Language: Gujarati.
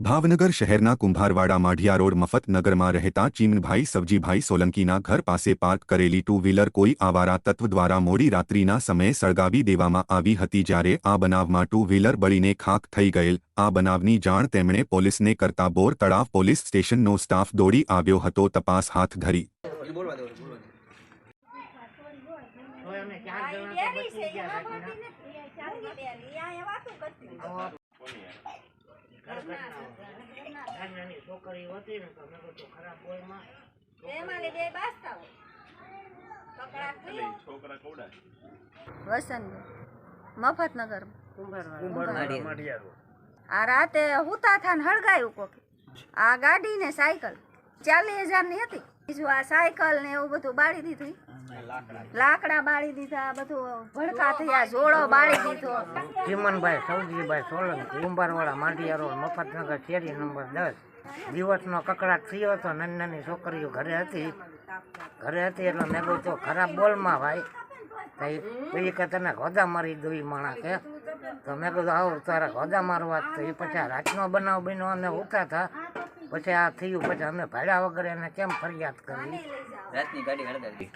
ભાવનગર શહેરના કુંભારવાડા માઢિયા રોડ મફતનગરમાં રહેતા ચીમનભાઈ સબજીભાઈ સોલંકીના ઘર પાસે પાર્ક કરેલી ટુ વ્હીલર કોઈ આવારા તત્વ દ્વારા મોડી રાત્રિના સમયે સળગાવી દેવામાં આવી હતી જ્યારે આ બનાવમાં ટુ વ્હીલર બળીને ખાખ થઈ ગયેલ. આ બનાવની જાણ તેમણે પોલીસને કરતા બોર તળાવ પોલીસ સ્ટેશનનો સ્ટાફ દોડી આવ્યો હતો તપાસ હાથ ધરી. નાની છોકરી હતી ને તો મેં ખરાબ બોયમાં એમાં લે બે બાસતા હોય. થયો. વસંત મફતનગર. આ રાતે હુતા થાન હળગાયું કોક. આ ગાડી ને સાયકલ ચાલીસ હજારની હતી. બીજું આ સાયકલ ને એવું બધું બાળી દીધું. લાકડા બાળી દીધા બધું ભડકા થયા જોડો બાળી દીધો. ચીમનભાઈ સૌજીભાઈ સોલંકી ઉંબારવાળા માંડિયા રોડ મફતનગર શેરી નંબર દસ. દિવસનો કકડાટ થયો હતો નાની નાની છોકરીઓ ઘરે હતી. ઘરે હતી એટલે મેં કહું તો ખરાબ બોલમાં ભાઈ એ કે તને ગોદા મારી દો ઈ માણા કે તો મેં કીધું આવું તારા ગોદા મારવા તો એ પછી રાતનો બનાવ બન્યો અને ઉઠા હતા પછી આ થયું પછી અમે ભાડા વગર એને કેમ ફરિયાદ કરી રાતની ગાડી હળગાવી